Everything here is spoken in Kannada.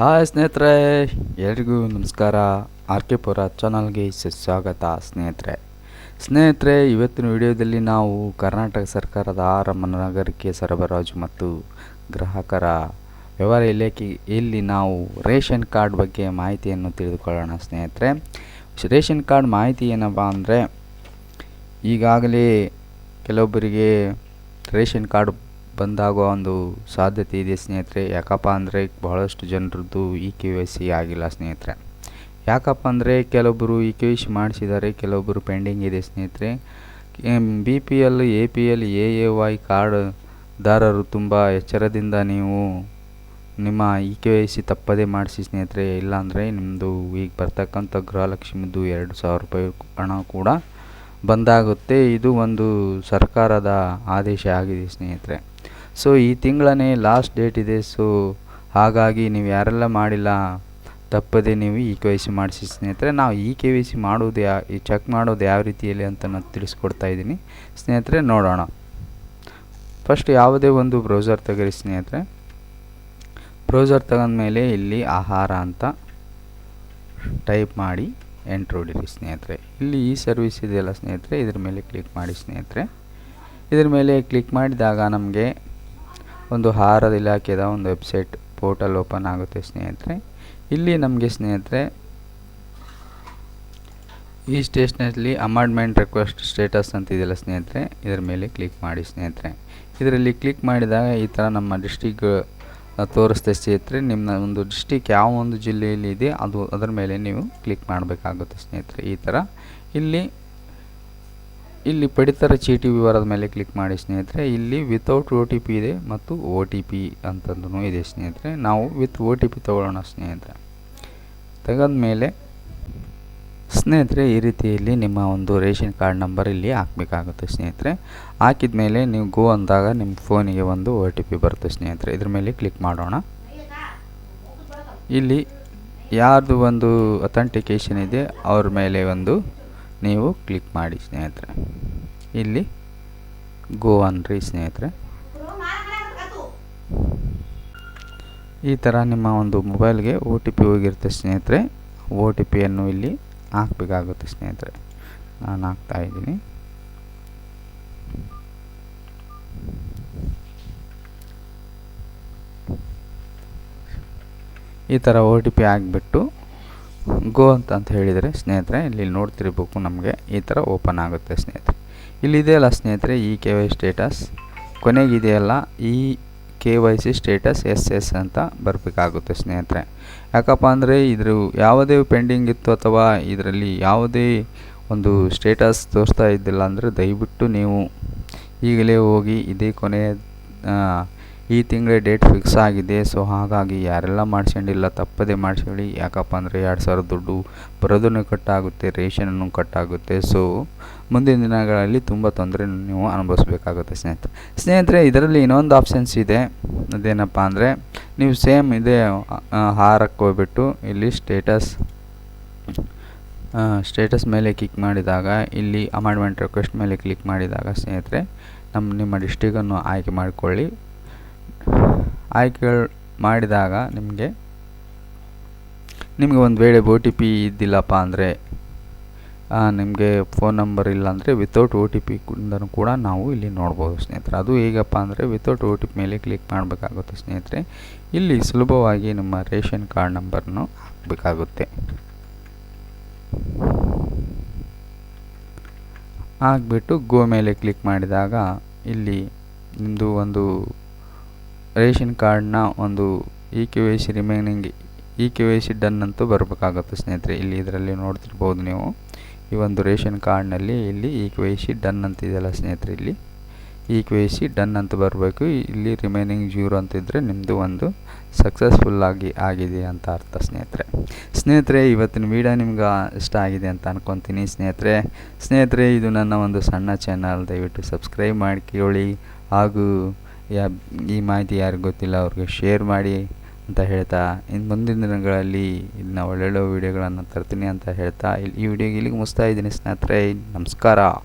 ಹಾಯ್ ಸ್ನೇಹಿತರೆ, ಎಲ್ರಿಗೂ ನಮಸ್ಕಾರ. ಆರ್ ಕೆ ಪುರ ಚಾನಲ್ಗೆ ಸ್ವಾಗತ ಸ್ನೇಹಿತರೆ. ಸ್ನೇಹಿತರೆ, ಇವತ್ತಿನ ವಿಡಿಯೋದಲ್ಲಿ ನಾವು ಕರ್ನಾಟಕ ಸರ್ಕಾರದ ಆಹಾರ ನಗರಕ್ಕೆ ಸರಬರಾಜು ಮತ್ತು ಗ್ರಾಹಕರ ವ್ಯವಹಾರ ಇಲಾಖೆ ಇಲ್ಲಿ ನಾವು ರೇಷನ್ ಕಾರ್ಡ್ ಬಗ್ಗೆ ಮಾಹಿತಿಯನ್ನು ತಿಳಿದುಕೊಳ್ಳೋಣ ಸ್ನೇಹಿತರೆ. ರೇಷನ್ ಕಾರ್ಡ್ ಮಾಹಿತಿ ಏನಪ್ಪ ಅಂದರೆ, ಈಗಾಗಲೇ ಕೆಲವೊಬ್ಬರಿಗೆ ರೇಷನ್ ಕಾರ್ಡ್ ಬಂದಾಗುವ ಒಂದು ಸಾಧ್ಯತೆ ಇದೆ ಸ್ನೇಹಿತರೆ. ಯಾಕಪ್ಪ ಅಂದರೆ ಬಹಳಷ್ಟು ಜನರದ್ದು ಇ ಕೆ ವೈ ಸಿ ಆಗಿಲ್ಲ ಸ್ನೇಹಿತರೆ. ಯಾಕಪ್ಪ ಅಂದರೆ ಕೆಲವೊಬ್ಬರು ಇ ಕೆ ವೈ ಸಿ ಮಾಡಿಸಿದ್ದಾರೆ ಕೆಲವೊಬ್ಬರು ಪೆಂಡಿಂಗ್ ಇದೆ ಸ್ನೇಹಿತರೆ. B P L, A P L, A A Y ಕಾರ್ಡ್ದಾರರು ತುಂಬ ಎಚ್ಚರದಿಂದ ನೀವು ನಿಮ್ಮ ಇ ಕೆ ವೈ ಸಿ ತಪ್ಪದೇ ಮಾಡಿಸಿ ಸ್ನೇಹಿತರೆ. ಇಲ್ಲಾಂದರೆ ನಿಮ್ಮದು ಈಗ ಬರ್ತಕ್ಕಂಥ ಗೃಹಲಕ್ಷ್ಮಿದು ಎರಡು ಸಾವಿರ ರೂಪಾಯಿ ಹಣ ಕೂಡ ಬಂದಾಗುತ್ತೆ. ಇದು ಒಂದು ಸರ್ಕಾರದ ಆದೇಶ ಆಗಿದೆ ಸ್ನೇಹಿತರೆ. ಸೊ ಈ ತಿಂಗಳನೇ ಲಾಸ್ಟ್ ಡೇಟ್ ಇದೆ. ಸೊ ಹಾಗಾಗಿ ನೀವು ಯಾರೆಲ್ಲ ಮಾಡಿಲ್ಲ, ತಪ್ಪದೆ ನೀವು ಇ ಕೆ ವೈ ಸಿ ಮಾಡಿಸಿ ಸ್ನೇಹಿತರೆ. ನಾವು ಇ ಕೆ ವೈ ಸಿ ಮಾಡೋದು ಯಾ, ಈ ಚೆಕ್ ಮಾಡೋದು ಯಾವ ರೀತಿಯಲ್ಲಿ ಅಂತ ನಾನು ತಿಳಿಸ್ಕೊಡ್ತಾ ಇದ್ದೀನಿ. ಸ್ನೇಹಿತರೆ, ನೋಡೋಣ. ಫಸ್ಟ್ ಯಾವುದೇ ಒಂದು ಬ್ರೌಸರ್ ತೆಗೀರಿ ಸ್ನೇಹಿತರೆ. ಬ್ರೌಸರ್ ತಗೊಂಡ್ಮೇಲೆ ಇಲ್ಲಿ ಆಹಾರ ಅಂತ ಟೈಪ್ ಮಾಡಿ ಎಂಟ್ರ್ ಹೊಡಿರಿ ಸ್ನೇಹಿತರೆ. ಇಲ್ಲಿ ಈ ಸರ್ವಿಸ್ ಇದೆಯಲ್ಲ ಸ್ನೇಹಿತರೆ. ಇದ್ರ ಮೇಲೆ ಕ್ಲಿಕ್ ಮಾಡಿ ಸ್ನೇಹಿತರೆ. ಇದ್ರ ಮೇಲೆ ಕ್ಲಿಕ್ ಮಾಡಿದಾಗ ನಮಗೆ ಒಂದು ಆಹಾರದ ಇಲಾಖೆದ ಒಂದು ವೆಬ್ಸೈಟ್ ಪೋರ್ಟಲ್ ಓಪನ್ ಆಗುತ್ತೆ ಸ್ನೇಹಿತರೆ. ಇಲ್ಲಿ ನಮಗೆ ಸ್ನೇಹಿತರೆ, ಈ ಸ್ಟೇಷನಲ್ಲಿ ಅಮಾಂಡ್ಮೆಂಟ್ ರಿಕ್ವೆಸ್ಟ್ ಸ್ಟೇಟಸ್ ಅಂತ ಇದೆಯಲ್ಲ ಸ್ನೇಹಿತರೆ, ಇದರ ಮೇಲೆ ಕ್ಲಿಕ್ ಮಾಡಿ ಸ್ನೇಹಿತರೆ. ಇದರಲ್ಲಿ ಕ್ಲಿಕ್ ಮಾಡಿದಾಗ ಈ ಥರ ನಮ್ಮ ಡಿಸ್ಟಿಕ್ ತೋರಿಸ್ತಾ ಸ್ನೇಹಿತರೆ ನಿಮ್ಮ ಒಂದು ಡಿಸ್ಟಿಕ್ ಯಾವ ಒಂದು ಜಿಲ್ಲೆಯಲ್ಲಿ ಇದೆ, ಅದು ಅದರ ಮೇಲೆ ನೀವು ಕ್ಲಿಕ್ ಮಾಡಬೇಕಾಗುತ್ತೆ ಸ್ನೇಹಿತರೆ ಈ ಥರ. ಇಲ್ಲಿ ಇಲ್ಲಿ ಪಡಿತರ ಚೀಟಿ ವಿವರದ ಮೇಲೆ ಕ್ಲಿಕ್ ಮಾಡಿ ಸ್ನೇಹಿತರೆ. ಇಲ್ಲಿ ವಿತೌಟ್ ಒ ಟಿ ಪಿ ಇದೆ ಮತ್ತು ಒ ಟಿ ಪಿ ಅಂತಂದೂ ಇದೆ ಸ್ನೇಹಿತರೆ. ನಾವು ವಿತ್ ಒ ಟಿ ಪಿ ತೊಗೊಳ್ಳೋಣ ಸ್ನೇಹಿತರೆ. ತೆಗೆದ್ಮೇಲೆ ಸ್ನೇಹಿತರೆ, ಈ ರೀತಿಯಲ್ಲಿ ನಿಮ್ಮ ಒಂದು ರೇಷನ್ ಕಾರ್ಡ್ ನಂಬರ್ ಇಲ್ಲಿ ಹಾಕಬೇಕಾಗುತ್ತೆ ಸ್ನೇಹಿತರೆ. ಹಾಕಿದ ಮೇಲೆ ನೀವು ಗೋ ಅಂದಾಗ ನಿಮ್ಮ ಫೋನಿಗೆ ಒಂದು ಒ ಟಿ ಪಿ ಬರುತ್ತೆ ಸ್ನೇಹಿತರೆ. ಇದ್ರ ಮೇಲೆ ಕ್ಲಿಕ್ ಮಾಡೋಣ. ಇಲ್ಲಿ ಯಾರ್ದು ಒಂದು ಅಥೆಂಟಿಕೇಷನ್ ಇದೆ, ಅವ್ರ ಮೇಲೆ ಒಂದು ನೀವು ಕ್ಲಿಕ್ ಮಾಡಿ ಸ್ನೇಹಿತರೆ. ಇಲ್ಲಿ ಗೋ ಅನ್ರಿ ಸ್ನೇಹಿತರೆ. ಈ ಥರ ನಿಮ್ಮ ಒಂದು ಮೊಬೈಲ್ಗೆ ಒ ಟಿ ಪಿ ಹೋಗಿರುತ್ತೆ ಸ್ನೇಹಿತರೆ. ಒ ಟಿ ಪಿಯನ್ನು ಇಲ್ಲಿ ಹಾಕಬೇಕಾಗುತ್ತೆ ಸ್ನೇಹಿತರೆ. ನಾನು ಹಾಕ್ತಾ ಇದ್ದೀನಿ. ಈ ಥರ ಒ ಟಿ ಪಿ ಹಾಕ್ಬಿಟ್ಟು ಗೋ ಅಂತ ಅಂತ ಹೇಳಿದರೆ, ಸ್ನೇಹಿತರೆ, ಇಲ್ಲಿ ನೋಡ್ತಿರ್ಬೇಕು ನಮಗೆ. ಈ ಥರ ಓಪನ್ ಆಗುತ್ತೆ ಸ್ನೇಹಿತರೆ. ಇಲ್ಲಿದೆಯಲ್ಲ ಸ್ನೇಹಿತರೆ, ಈ ಕೆ ವೈ ಸ್ಟೇಟಸ್. ಕೊನೆಗಿದೆಯಲ್ಲ, ಈ K Y C status S S ಅಂತ ಬರಬೇಕಾಗುತ್ತೆ ಸ್ನೇಹಿತರೆ. ಯಾಕಪ್ಪ ಅಂದರೆ, ಇದ್ರ ಯಾವುದೇ ಪೆಂಡಿಂಗ್ ಇತ್ತು ಅಥವಾ ಇದರಲ್ಲಿ ಯಾವುದೇ ಒಂದು ಸ್ಟೇಟಸ್ ತೋರಿಸ್ತಾ ಇದ್ದಿಲ್ಲ ಅಂದರೆ ದಯವಿಟ್ಟು ನೀವು ಈಗಲೇ ಹೋಗಿ ಇದೇ ಕೊನೆಯ ಈ ತಿಂಗಳ ಡೇಟ್ ಫಿಕ್ಸ್ ಆಗಿದೆ, ಸೊ ಹಾಗಾಗಿ ಯಾರೆಲ್ಲ ಮಾಡ್ಸ್ಕೊಂಡಿಲ್ಲ ತಪ್ಪದೇ ಮಾಡಿಸ್ಕೊಳ್ಳಿ. ಯಾಕಪ್ಪ ಅಂದರೆ ಎರಡು ಸಾವಿರ ದುಡ್ಡು ಬರೋದನ್ನು ಕಟ್ಟಾಗುತ್ತೆ, ರೇಷನನ್ನು ಕಟ್ಟಾಗುತ್ತೆ. ಸೊ ಮುಂದಿನ ದಿನಗಳಲ್ಲಿ ತುಂಬ ತೊಂದರೆ ನೀವು ಅನುಭವಿಸ್ಬೇಕಾಗುತ್ತೆ ಸ್ನೇಹಿತರೆ. ಸ್ನೇಹಿತರೆ, ಇದರಲ್ಲಿ ಇನ್ನೊಂದು ಆಪ್ಷನ್ಸ್ ಇದೆ. ಅದೇನಪ್ಪ ಅಂದರೆ ನೀವು ಸೇಮ್ ಇದೇ ಹಾರಕ್ಕೆ ಹೋಗ್ಬಿಟ್ಟು ಇಲ್ಲಿ ಸ್ಟೇಟಸ್ ಸ್ಟೇಟಸ್ ಮೇಲೆ ಕ್ಲಿಕ್ ಮಾಡಿದಾಗ, ಇಲ್ಲಿ ಅಮಾಂಡ್ಮೆಂಟ್ ರಿಕ್ವೆಸ್ಟ್ ಮೇಲೆ ಕ್ಲಿಕ್ ಮಾಡಿದಾಗ ಸ್ನೇಹಿತರೆ, ನಮ್ಮ, ನಿಮ್ಮ ಡಿಸ್ಟಿಕನ್ನು ಆಯ್ಕೆ ಮಾಡಿಕೊಳ್ಳಿ. ಆಯ್ಕೆಗಳು ಮಾಡಿದಾಗ ನಿಮಗೆ ನಿಮಗೆ ಒಂದು ವೇಳೆ ಒ ಟಿ ಪಿ ಇದ್ದಿಲ್ಲಪ್ಪ ಅಂದರೆ ನಿಮಗೆ ಫೋನ್ ನಂಬರ್ ಇಲ್ಲ ಅಂದರೆ ವಿತೌಟ್ ಒ ಟಿ ಪಿ ಕೂಡ ನಾವು ಇಲ್ಲಿ ನೋಡ್ಬೋದು ಸ್ನೇಹಿತರೆ. ಅದು ಹೇಗಪ್ಪ ಅಂದರೆ ವಿತೌಟ್ ಓ ಟಿ ಪಿ ಮೇಲೆ ಕ್ಲಿಕ್ ಮಾಡಬೇಕಾಗುತ್ತೆ ಸ್ನೇಹಿತರೆ. ಇಲ್ಲಿ ಸುಲಭವಾಗಿ ನಿಮ್ಮ ರೇಷನ್ ಕಾರ್ಡ್ ನಂಬರ್ನು ಹಾಕಬೇಕಾಗುತ್ತೆ. ಹಾಕ್ಬಿಟ್ಟು ಗೋ ಮೇಲೆ ಕ್ಲಿಕ್ ಮಾಡಿದಾಗ ಇಲ್ಲಿ ನಿಮ್ಮದು ಒಂದು ರೇಷನ್ ಕಾರ್ಡ್ನ ಒಂದು E K Y C remaining E K Y C done ಅಂತೂ ಬರಬೇಕಾಗುತ್ತೆ ಸ್ನೇಹಿತರೆ. ಇಲ್ಲಿ ಇದರಲ್ಲಿ ನೋಡ್ತಿರ್ಬೋದು ನೀವು. ಈ ಒಂದು ರೇಷನ್ ಕಾರ್ಡ್ನಲ್ಲಿ ಇಲ್ಲಿ E K Y C done ಅಂತಿದೆಯಲ್ಲ ಸ್ನೇಹಿತರೆ ಇಲ್ಲಿ. E K Y C done ಅಂತ ಬರಬೇಕು. ಇಲ್ಲಿ ರಿಮೈನಿಂಗ್ ಜೀರೋ ಅಂತಿದ್ದರೆ ನಿಮ್ಮದು ಒಂದು ಸಕ್ಸಸ್ಫುಲ್ಲಾಗಿ ಆಗಿದೆ ಅಂತ ಅರ್ಥ ಸ್ನೇಹಿತರೆ. ಸ್ನೇಹಿತರೆ, ಇವತ್ತಿನ ವೀಡಿಯೋ ನಿಮ್ಗೆ ಇಷ್ಟ ಆಗಿದೆ ಅಂತ ಅನ್ಕೊತೀನಿ ಸ್ನೇಹಿತರೆ. ಸ್ನೇಹಿತರೆ, ಇದು ನನ್ನ ಒಂದು ಸಣ್ಣ ಚಾನಲ್ ದಯವಿಟ್ಟು ಸಬ್ಸ್ಕ್ರೈಬ್ ಮಾಡ್ಕೊಳ್ಳಿ. ಹಾಗೂ ಯಾ, ಈ ಮಾಹಿತಿ ಯಾರಿಗೂ ಗೊತ್ತಿಲ್ಲ, ಅವ್ರಿಗೆ ಶೇರ್ ಮಾಡಿ ಅಂತ ಹೇಳ್ತಾ ಇನ್ನು ಮುಂದಿನ ದಿನಗಳಲ್ಲಿ ಇನ್ನು ಒಳ್ಳೊಳ್ಳೆ ವೀಡಿಯೋಗಳನ್ನು ತರ್ತೀನಿ ಅಂತ ಹೇಳ್ತಾ ಇಲ್ಲಿ ಈ ವಿಡಿಯೋಗೆ ಇಲ್ಲಿಗೆ ಮುಗಿಸ್ತಾ ಇದ್ದೀನಿ ಸ್ನೇಹಿತರೆ, ನಮಸ್ಕಾರ.